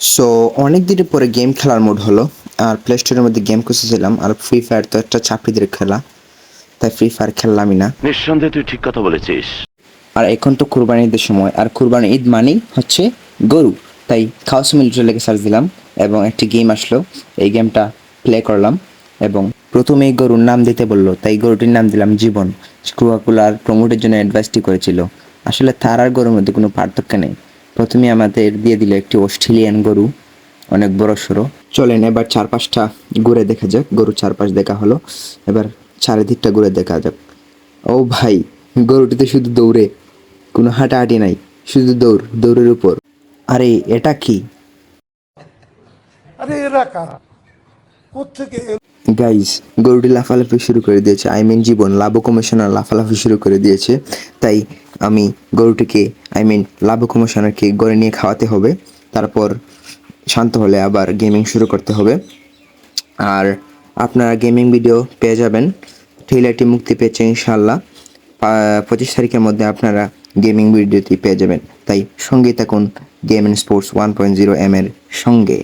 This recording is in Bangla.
সো অনেক দিনের পরে গেম খেলার মুড হলো আর প্লে স্টোরের মধ্যে গেম খুঁজেছিলাম আর ফ্রি ফায়ার তো একটা চাপিদের খেলা তাই ফ্রি ফায়ার খেললামই না। নিঃসন্দেহে তুই ঠিক কথা বলেছিস। আর এখন তো কুরবানি ঈদের সময় আর কুরবানি ঈদ মানেই হচ্ছে গরু। তাই খাওয়াস মিলিটারি লেগে সার্চ দিলাম এবং একটি গেম আসলো এই গেমটা প্লে করলাম এবং প্রথমে গরুর নাম দিতে বলল তাই গরুটির নাম দিলাম জীবন। স্ক্রুয়াকুলার প্রমোটের জন্য অ্যাডভাইসটি করেছিল। আসলে তার আর গরুর মধ্যে কোনো পার্থক্য নেই। প্রথমে আমাদের দিয়ে দিল একটি অস্ট্রেলিয়ান গরু অনেক বড় সড়ো চলেন এবার চারপাশটা ঘুরে দেখা যাক গরু চারপাশ দেখা হলো। এবার চারিদিকটা ঘুরে দেখা যাক। ও ভাই গরুটিতে শুধু দৌড়ে কোনো হাঁটাহাঁটি নাই শুধু দৌড় দৌড়ের উপর। আরে এটা কি? আরে এরা কারা? কোথেকে গাইজ গরুটি লাফালাফি শুরু করে দিয়েছে। I mean Jibon love commissioner লাফালাফি শুরু করে দিয়েছে। তাই আমি গরুটিকে আই মিন লাভ কমেশান আর কি গড়ে নিয়ে খাওয়াতে হবে। তারপর শান্ত হলে আবার গেমিং শুরু করতে হবে। আর আপনারা গেমিং ভিডিও পেয়ে যাবেন। ট্রেলারটি মুক্তি পেয়েছে ইনশাল্লাহ পঁচিশ তারিখের মধ্যে আপনারা গেমিং ভিডিওটি পেয়ে যাবেন। তাই সঙ্গে থাকুন game and sports one point zero M এর সঙ্গে।